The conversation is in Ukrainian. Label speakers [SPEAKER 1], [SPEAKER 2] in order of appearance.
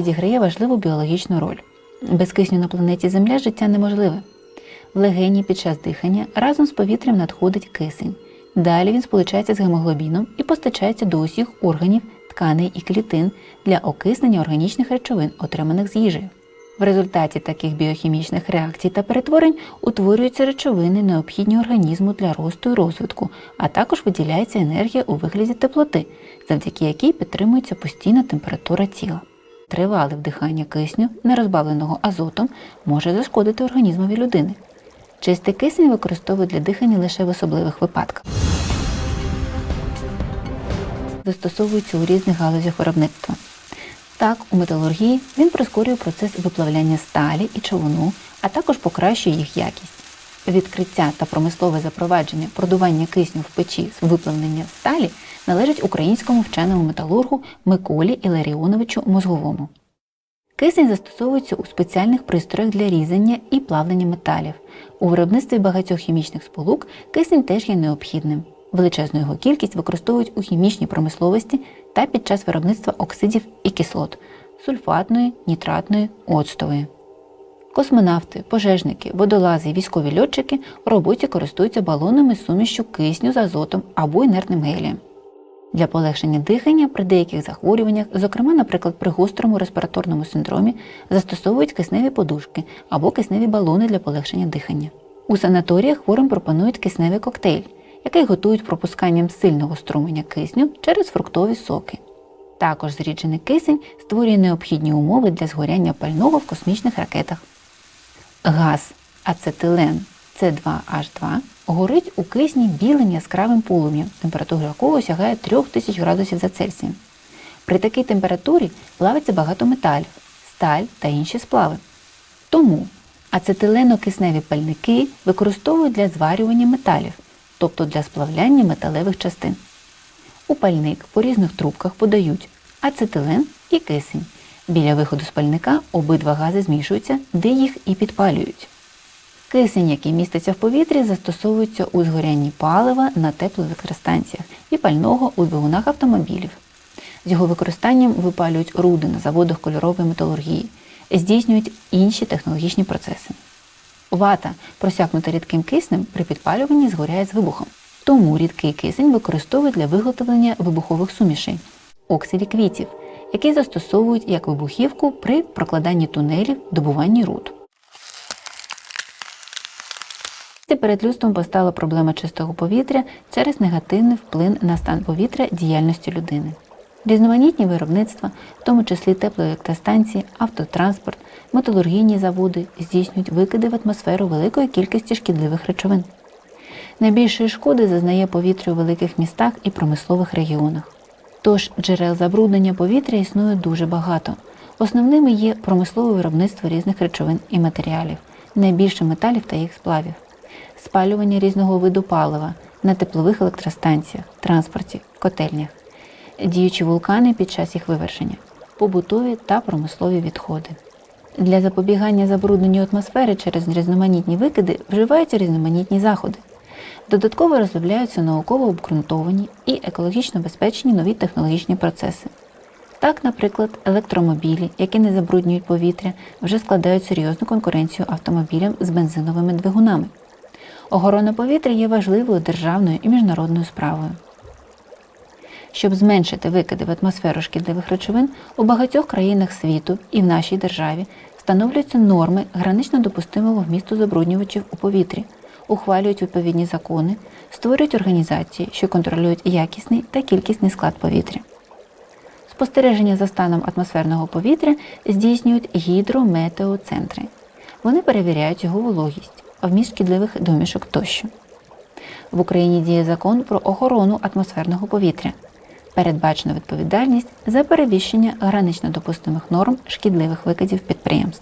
[SPEAKER 1] відіграє важливу біологічну роль. Без кисню на планеті Земля життя неможливе. В легені під час дихання разом з повітрям надходить кисень. Далі він сполучається з гемоглобіном і постачається до усіх органів, тканей і клітин для окиснення органічних речовин, отриманих з їжею. В результаті таких біохімічних реакцій та перетворень утворюються речовини, необхідні організму для росту і розвитку, а також виділяється енергія у вигляді теплоти, завдяки якій підтримується постійна температура тіла. Тривале вдихання кисню, нерозбавленого азотом, може зашкодити організмові людини. Чистий кисень використовують для дихання лише в особливих випадках. Застосовується у різних галузях виробництва. Так, у металургії він прискорює процес виплавляння сталі і човуну, а також покращує їх якість. Відкриття та промислове запровадження продування кисню в печі з виплавлення сталі належить українському вченому металургу Миколі Іларіоновичу Мозговому. Кисень застосовується у спеціальних пристроях для різання і плавлення металів. У виробництві багатьох хімічних сполук кисень теж є необхідним. Величезну його кількість використовують у хімічній промисловості та під час виробництва оксидів і кислот сульфатної, нітратної, оцтової. Космонавти, пожежники, водолази військові льотчики в роботі користуються балонами з сумішчю кисню з азотом або інертним гелієм. Для полегшення дихання при деяких захворюваннях, зокрема, наприклад, при гострому респіраторному синдромі, застосовують кисневі подушки або кисневі балони для полегшення дихання. У санаторіях хворим пропонують кисневий коктейль, який готують пропусканням сильного струменя кисню через фруктові соки. Також зріджений кисень створює необхідні умови для згоряння пального в космічних ракетах. Газ ацетилен С2H2 горить у кисні білим яскравим полум'ям, температура якого сягає 3000 градусів за Цельсієм. При такій температурі плавиться багато металів, сталь та інші сплави. Тому ацетиленокисневі пальники використовують для зварювання металів, тобто для сплавляння металевих частин. У пальник по різних трубках подають ацетилен і кисень. Біля виходу з пальника обидва гази змішуються, де їх і підпалюють. Кисень, який міститься в повітрі, застосовується у згорянні палива на теплоелектростанціях і пального у двигунах автомобілів. З його використанням випалюють руди на заводах кольорової металургії, здійснюють інші технологічні процеси. Вата, просякнута рідким киснем, при підпалюванні згоряє з вибухом. Тому рідкий кисень використовують для виготовлення вибухових сумішей, оксиді квітів, які застосовують як вибухівку при прокладанні тунелів, добуванні руд. Перед людством постала проблема чистого повітря через негативний вплив на стан повітря діяльності людини. Різноманітні виробництва, в тому числі теплоелектростанції, автотранспорт, металургійні заводи, здійснюють викиди в атмосферу великої кількості шкідливих речовин. Найбільшої шкоди зазнає повітря у великих містах і промислових регіонах. Тож джерел забруднення повітря існує дуже багато. Основними є промислове виробництво різних речовин і матеріалів, найбільше металів та їх сплавів, спалювання різного виду палива на теплових електростанціях, транспорті, котельнях, діючі вулкани під час їх вивершення, побутові та промислові відходи. Для запобігання забрудненню атмосфери через різноманітні викиди вживаються різноманітні заходи. Додатково розробляються науково обґрунтовані і екологічно безпечні нові технологічні процеси. Так, наприклад, електромобілі, які не забруднюють повітря, вже складають серйозну конкуренцію автомобілям з бензиновими двигунами. Охорона повітря є важливою державною і міжнародною справою. Щоб зменшити викиди в атмосферу шкідливих речовин, у багатьох країнах світу і в нашій державі встановлюються норми гранично допустимого вмісту забруднювачів у повітрі, ухвалюють відповідні закони, створюють організації, що контролюють якісний та кількісний склад повітря. Спостереження за станом атмосферного повітря здійснюють гідрометеоцентри. Вони перевіряють його вологість, вміст шкідливих домішок тощо. В Україні діє закон про охорону атмосферного повітря. Передбачено відповідальність за перевищення гранично допустимих норм шкідливих викидів підприємств.